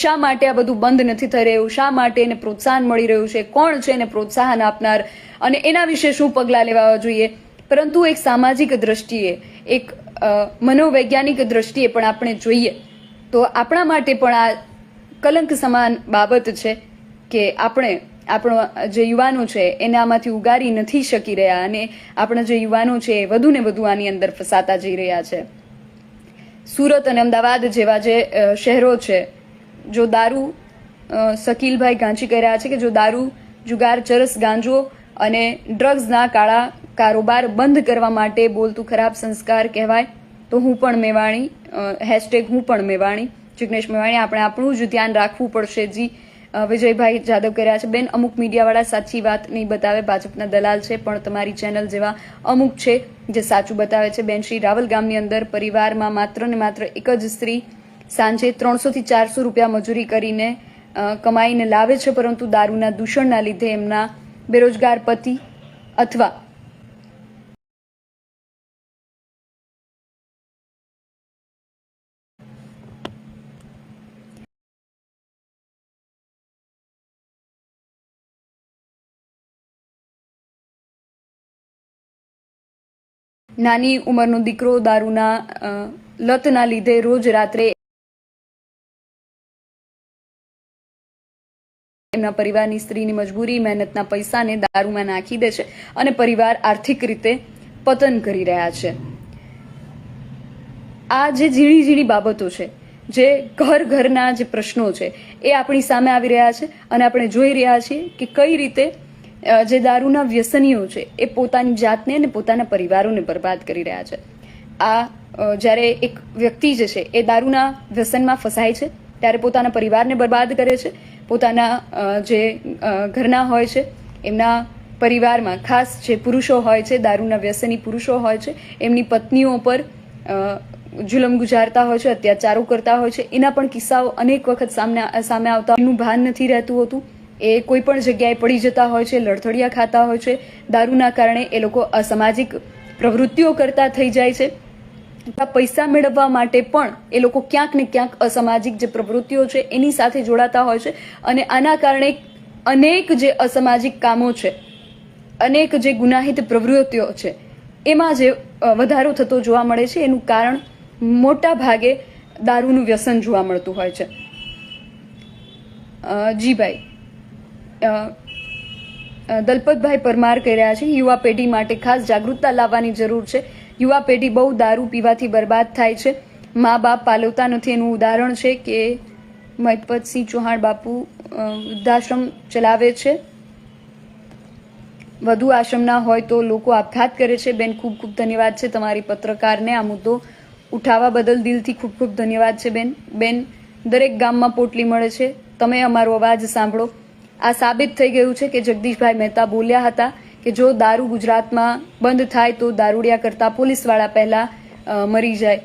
શા માટે આ બધું બંધ નથી થઈ રહ્યું? શા માટે એને પ્રોત્સાહન મળી રહ્યું છે? કોણ છે એને પ્રોત્સાહન આપનાર? અને એના વિશે શું પગલાં લેવા જોઈએ? પરંતુ એક સામાજિક દ્રષ્ટિએ, એક મનોવૈજ્ઞાનિક દ્રષ્ટિએ પણ આપણે જોઈએ, તો આપણા માટે પણ આ કલંક સમાન બાબત છે કે આપણે, આપણો જે યુવાનો છે એને આમાંથી ઉગારી નથી શકી રહ્યા અને આપણા જે યુવાનો છે એ વધુ ને વધુ આની અંદર ફસાતા જઈ રહ્યા છે. સુરત અને અમદાવાદ જેવા જે શહેરો છે જો દારૂ શકીલભાઈ ગાંચી કહી રહ્યા છે કે જો દારૂ, જુગાર, ચરસ, ગાંજો અને ડ્રગ્સના કાળા કારોબાર બંધ કરવા માટે બોલતું ખરાબ સંસ્કાર કહેવાય, તો હું પણ મેવાણી હેશટેગ હું પણ મેવાણી, જિગ્નેશ મેવાણી. આપણે આપણું જ ધ્યાન રાખવું પડશે જી. વિજયભાઈ જાદવ કર્યા છે, બેન, અમુક મીડિયાવાળા સાચી વાત નહીં બતાવે, ભાજપના દલાલ છે, પણ તમારી ચેનલ જેવા અમુક છે જે સાચું બતાવે છે. બેન, શ્રી રાવલ ગામની અંદર પરિવારમાં માત્ર ને માત્ર એક જ સ્ત્રી સાંજે ત્રણસોથી ચારસો રૂપિયા મજૂરી કરીને કમાઈને લાવે છે, પરંતુ દારૂના દૂષણના લીધે એમના બેરોજગાર પતિ અથવા નાની ઉંમરનો દીકરો દારૂના લતના લીધે રોજ રાત્રે એમના પરિવારની સ્ત્રીની મજબૂરી, મહેનતના પૈસાને દારૂમાં નાખી દે છે અને પરિવાર આર્થિક રીતે પતન કરી રહ્યા છે. આ જે ઝીણી ઝીણી બાબતો છે, જે ઘર ઘરના જે પ્રશ્નો છે, એ આપણી સામે આવી રહ્યા છે અને આપણે જોઈ રહ્યા છીએ કે કઈ રીતે જે દારૂના વ્યસનીઓ છે, એ પોતાની જાતને અને પોતાના પરિવારોને બરબાદ કરી રહ્યા છે. આ જ્યારે એક વ્યક્તિ જે છે, એ દારૂના વ્યસનમાં ફસાય છે, ત્યારે પોતાના પરિવારને બરબાદ કરે છે પોતાના જે ઘરના હોય છે, એમના પરિવારમાં ખાસ જે પુરુષો હોય છે, દારૂના વ્યસની પુરુષો હોય છે, એમની પત્નીઓ પર જુલમ ગુજારતા હોય છે, અત્યાચારો કરતા હોય છે, એના પણ કિસ્સાઓ અનેક વખત સામે સામે આવતા એનું ભાન નથી રહેતું હોતું. એ કોઈ પણ જગ્યાએ પડી જતા હોય છે લડથડિયા ખાતા હોય છે. દારૂના કારણે એ લોકો અસામાજિક પ્રવૃત્તિઓ કરતા થઈ જાય છે. પૈસા મેળવવા માટે પણ એ લોકો ક્યાંક ને ક્યાંક અસામાજિક જે પ્રવૃત્તિઓ છે, એની સાથે જોડાતા હોય છે અને આના કારણે અનેક જે અસામાજિક કામો છે, અનેક જે ગુનાહિત પ્રવૃત્તિઓ છે, એમાં જે વધારો થતો જોવા મળે છે, એનું કારણ મોટા ભાગે દારૂનું વ્યસન જોવા મળતું હોય છે. જીભાઈ દલપતભાઈ પરમાર કહી રહ્યા છે, યુવા પેઢી માટે ખાસ જાગૃતતા લાવવાની જરૂર છે. યુવા પેઢી બહુ દારૂ પીવાથી બરબાદ થાય છે. મા બાપ પાલવતા નથી એનું ઉદાહરણ છે કે મહિપતસિંહ ચૌહાણ બાપુ વૃદ્ધાશ્રમ ચલાવે છે. વધુ આશ્રમના હોય તો લોકો આપઘાત કરે છે. બેન, ખૂબ ખૂબ ધન્યવાદ છે તમારી પત્રકારને આ મુદ્દો ઉઠાવવા બદલ દિલથી ખૂબ ખૂબ ધન્યવાદ છે, બેન. બેન, દરેક ગામમાં પોટલી મળે છે. તમે અમારો અવાજ સાંભળો. આ સાબિત થઈ ગયું છે કે જગદીશભાઈ મહેતા બોલ્યા હતા કે જો દારૂ ગુજરાતમાં બંધ થાય તો દારૂડિયા કરતા પોલીસવાળા પહેલા મરી જાય.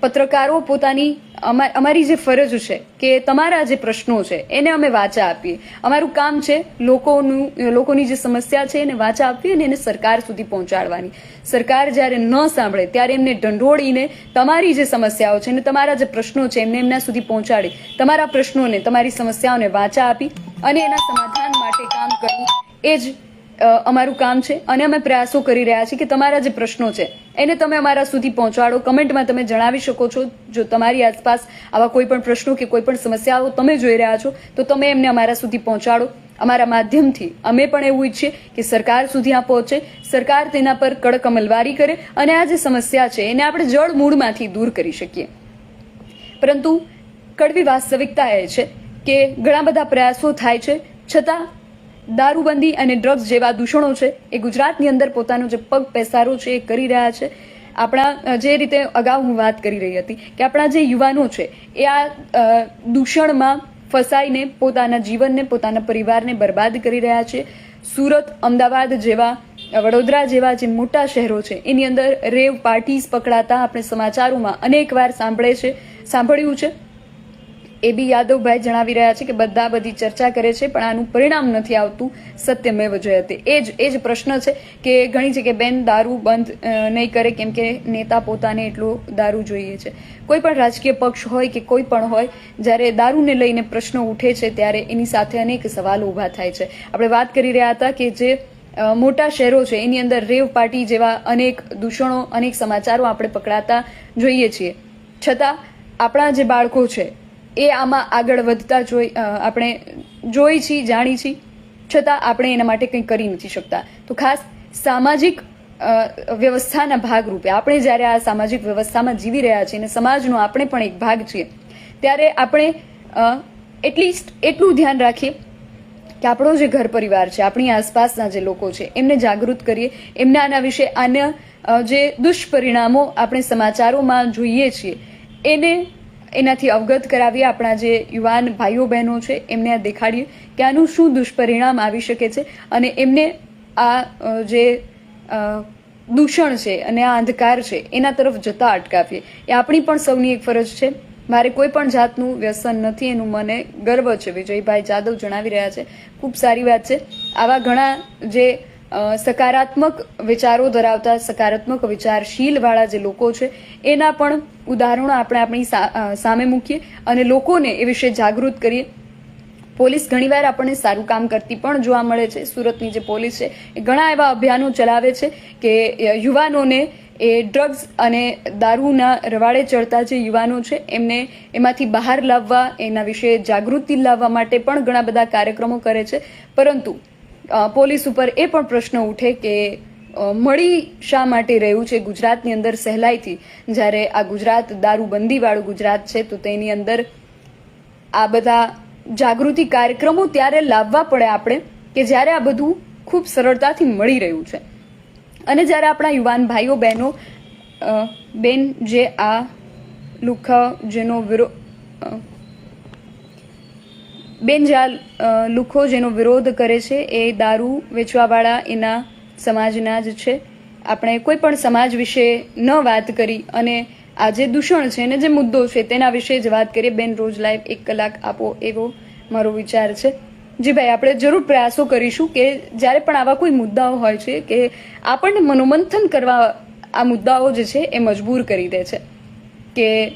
પત્રકારો પોતાની અમા- અમારી જે ફરજ છે કે તમારા જે પ્રશ્નો છે એને અમે વાચા આપીએ. અમારું કામ છે લોકોનું, લોકોની જે સમસ્યા છે એને વાચા આપવી અને એને સરકાર સુધી પહોંચાડવાની. સરકાર જ્યારે ન સાંભળે ત્યારે એમને ઢંઢોળીને તમારી જે સમસ્યાઓ છે અને તમારા જે પ્રશ્નો છે એમને એમના સુધી પહોંચાડી, તમારા પ્રશ્નોને, તમારી સમસ્યાઓને વાચા આપી અને એના સમાધાન માટે કામ કરવું. એ જ અમારું કામ છે અને અમે પ્રયાસો કરી રહ્યા છીએ કે તમારા જે પ્રશ્નો છે, એને તમે અમારા સુધી પહોંચાડો. કમેન્ટમાં તમે જણાવી શકો છો, જો તમારી આસપાસ આવા કોઈ પણ પ્રશ્નો કે કોઈ પણ સમસ્યાઓ તમે જોઈ રહ્યા છો, તો તમે એમને અમારા સુધી પહોંચાડો. અમારા માધ્યમથી અમે પણ એવું ઈચ્છીએ કે સરકાર સુધી આ પહોંચે. સરકાર તેના પર કડક અમલવારી કરે અને આ જે સમસ્યા છે, એને આપણે જળ મૂળમાંથી દૂર કરી શકીએ. પરંતુ કડવી વાસ્તવિકતા એ છે કે ઘણા બધા પ્રયાસો થાય છે. છતાં દારૂબંધી અને ડ્રગ્સ જેવા દૂષણો છે, એ ગુજરાતની અંદર પોતાનો જે પગ પેસારો છે, એ કરી રહ્યા છે. આપણા જે રીતે અગાઉ હું વાત કરી રહી હતી કે આપણા જે યુવાનો છે, એ આ દૂષણમાં ફસાઈને પોતાના જીવનને, પોતાના પરિવારને બરબાદ કરી રહ્યા છે. સુરત, અમદાવાદ જેવા વડોદરા જેવા જે મોટા શહેરો છે, એની અંદર રેવ પાર્ટીઝ પકડાતા આપણે સમાચારોમાં અનેકવાર સાંભળે છે, સાંભળ્યું છે. એ બી યાદવભાઈ જણાવી રહ્યા છે કે બધા બધી ચર્ચા કરે છે, પણ આનું પરિણામ નથી આવતું, સત્યમેવ જયતે. એ જ એ જ પ્રશ્ન છે કે ઘણી જગ્યાએ બેન દારૂ બંધ નહીં કરે કેમ કે નેતા પોતાને એટલો દારૂ જોઈએ છે. કોઈ પણ રાજકીય પક્ષ હોય કે કોઈ પણ હોય, જ્યારે દારૂને લઈને પ્રશ્નો ઉઠે છે, ત્યારે એની સાથે અનેક સવાલો ઊભા થાય છે. આપણે વાત કરી રહ્યા હતા કે જે મોટા શહેરો છે, એની અંદર રેવ પાર્ટી જેવા અનેક દૂષણો, અનેક સમાચારો આપણે પકડાતા જોઈએ છીએ. છતાં, આપણા જે બાળકો છે એ આમાં આગળ વધતા જોઈ આપણે જોઈ છીએ જાણી છીએ છતાં આપણે એના માટે કંઈ કરી નથી શકતા. તો ખાસ સામાજિક વ્યવસ્થાના ભાગરૂપે, આપણે જ્યારે આ સામાજિક વ્યવસ્થામાં જીવી રહ્યા છીએ અને સમાજનો આપણે પણ એક ભાગ છીએ, ત્યારે આપણે એટલીસ્ટ એટલું ધ્યાન રાખીએ કે આપણો જે ઘર પરિવાર છે, આપણી આસપાસના જે લોકો છે, એમને જાગૃત કરીએ, એમને આના વિશે આના જે દુષ્પરિણામો આપણે સમાચારોમાં જોઈએ છીએ, એને એનાથી અવગત કરાવીએ આપણા જે યુવાન ભાઈઓ બહેનો છે, એમને આ દેખાડીએ કે આનું શું દુષ્પરિણામ આવી શકે છે અને એમને આ જે દૂષણ છે અને આ અંધકાર છે, એના તરફ જતા અટકાવીએ. એ આપણી પણ સૌની એક ફરજ છે. મારે કોઈ પણ જાતનું વ્યસન નથી, એનું મને ગર્વ છે. વિજયભાઈ જાદવ જણાવી રહ્યા છે. ખૂબ સારી વાત છે. આવા ઘણા જે સકારાત્મક વિચારો ધરાવતા સકારાત્મક વિચારશીલવાળા જે લોકો છે, એના પણ ઉદાહરણો આપણે આપણી સામે મૂકીએ અને લોકોને એ વિશે જાગૃત કરીએ. પોલીસ ઘણીવાર આપણને સારું કામ કરતી પણ જોવા મળે છે. સુરતની જે પોલીસ છે, એ ઘણા એવા અભિયાનો ચલાવે છે કે યુવાનોને એ ડ્રગ્સ અને દારૂના રવાડે ચડતા જે યુવાનો છે, એમને એમાંથી બહાર લાવવા, એના વિશે જાગૃતિ લાવવા માટે પણ ઘણા બધા કાર્યક્રમો કરે છે. પરંતુ પોલીસ ઉપર એ પણ પ્રશ્ન ઉઠે કે મળી શા માટે રહ્યું છે? ગુજરાતની અંદર સહેલાઈથી જ્યારે આ ગુજરાત દારૂબંધીવાળું ગુજરાત છે તો તેની અંદર આ બધા જાગૃતિ કાર્યક્રમો ત્યારે લાવવા પડે આપણે કે જ્યારે આ બધું ખૂબ સરળતાથી મળી રહ્યું છે. અને જ્યારે આપણા યુવાન ભાઈઓ બહેનો બેન જે આ લુખા જેનો વિરો અ, બેન જે આ લુખો જેનો વિરોધ કરે છે, એ દારૂ વેચવાવાળા એના સમાજના જ છે. આપણે કોઈ પણ સમાજ વિશે ન વાત કરી અને આ જે દૂષણ છે અને જે મુદ્દો છે તેના વિશે જ વાત કરીએ. બેન, રોજ લાઈવ એક કલાક આપો એવો મારો વિચાર છે. જી ભાઈ, આપણે જરૂર પ્રયાસો કરીશું કે જ્યારે પણ આવા કોઈ મુદ્દાઓ હોય છે કે આપણને મનોમંથન કરવા આ મુદ્દાઓ જે છે એ મજબૂર કરી દે છે. કે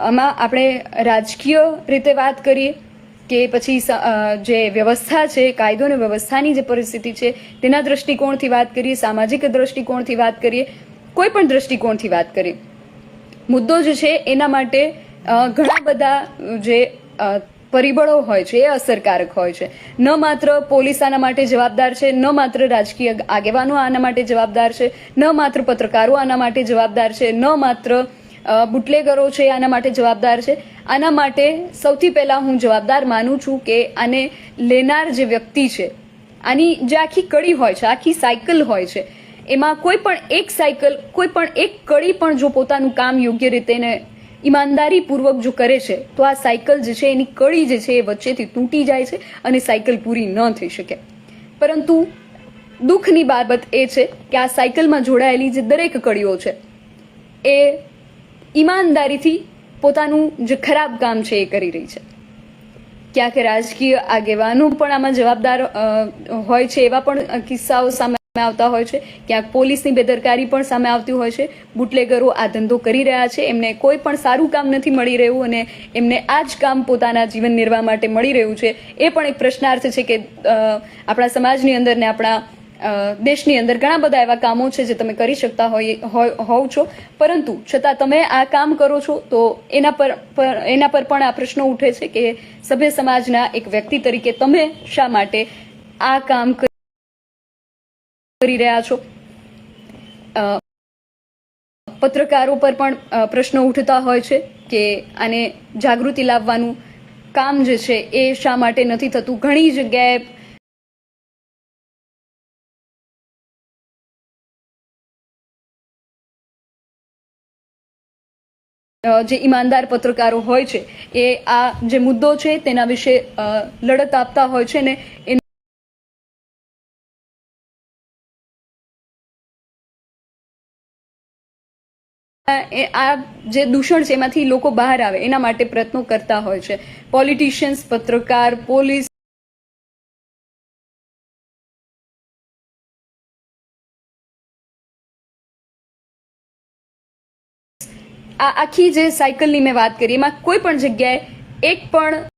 આમાં આપણે રાજકીય રીતે વાત કરીએ કે પછી જે વ્યવસ્થા છે, કાયદો અને વ્યવસ્થાની જે પરિસ્થિતિ છે, તેના દ્રષ્ટિકોણથી વાત કરીએ, સામાજિક દ્રષ્ટિકોણથી વાત કરીએ, કોઈ પણ દ્રષ્ટિકોણથી વાત કરીએ. મુદ્દો જે છે, એના માટે ઘણા બધા જે પરિબળો હોય છે, એ અસરકારક હોય છે. ન માત્ર પોલીસ આના માટે જવાબદાર છે, ન માત્ર રાજકીય આગેવાનો આના માટે જવાબદાર છે, ન માત્ર પત્રકારો આના માટે જવાબદાર છે, ન માત્ર બુટલેગરો છે આના માટે જવાબદાર છે. આના માટે સૌથી પહેલા હું જવાબદાર માનું છું કે આને લેનાર જે વ્યક્તિ છે, આની જે આખી કડી હોય છે, આખી સાયકલ હોય છે, એમાં કોઈ પણ એક સાયકલ, કોઈ પણ એક કડી પણ જો પોતાનું કામ યોગ્ય રીતે ને ઈમાનદારીપૂર્વક જો કરે છે, તો આ સાયકલ જે છે, એની કડી જે છે, એ વચ્ચેથી તૂટી જાય છે અને સાયકલ પૂરી ન થઈ શકે. પરંતુ દુઃખની બાબત એ છે કે આ સાયકલમાં જોડાયેલી જે દરેક કડીઓ છે, એ ઈમાનદારીથી પોતાનું જે ખરાબ કામ છે એ કરી રહી છે. ક્યાંક રાજકીય આગેવાનો પણ આમાં જવાબદાર હોય છે એવા પણ કિસ્સાઓ સામે આવતા હોય છે. ક્યાંક પોલીસની બેદરકારી પણ સામે આવતી હોય છે. બુટલેગરો આ ધંધો કરી રહ્યા છે. એમને કોઈ પણ સારું કામ નથી મળી રહ્યું અને એમને આ જ કામ પોતાના જીવન નિર્વાહ માટે મળી રહ્યું છે. એ પણ એક પ્રશ્નાર્થ છે કે આપણા સમાજની અંદર ને આપણા દેશની અંદર ઘણા બધા એવા કામો છે જે તમે કરી શકતા હોય હોવ છો. પરંતુ છતાં તમે આ કામ કરો છો, તો એના પર- એના પર પણ આ પ્રશ્ન ઉઠે છે કે સભ્ય સમાજના એક વ્યક્તિ તરીકે તમે શા માટે આ કામ કરી રહ્યા છો? પત્રકારો પર પણ પ્રશ્નો ઉઠતા હોય છે કે આને જાગૃતિ લાવવાનું કામ જે છે એ શા માટે નથી થતું? ઘણી જગ્યાએ જે ઈમાનદાર પત્રકારો હોય છે, એ આ જે મુદ્દો છે, તેના વિશે લડત આપતા હોય છે ને આ જે દૂષણ છે, એમાંથી લોકો બહાર આવે, એના માટે પ્રયત્નો કરતા હોય છે. પોલિટિશિયન્સ પત્રકાર, પોલીસ આ આખી જે સાયકલની મેં વાત કરી એમાં કોઈ પણ જગ્યાએ એક પણ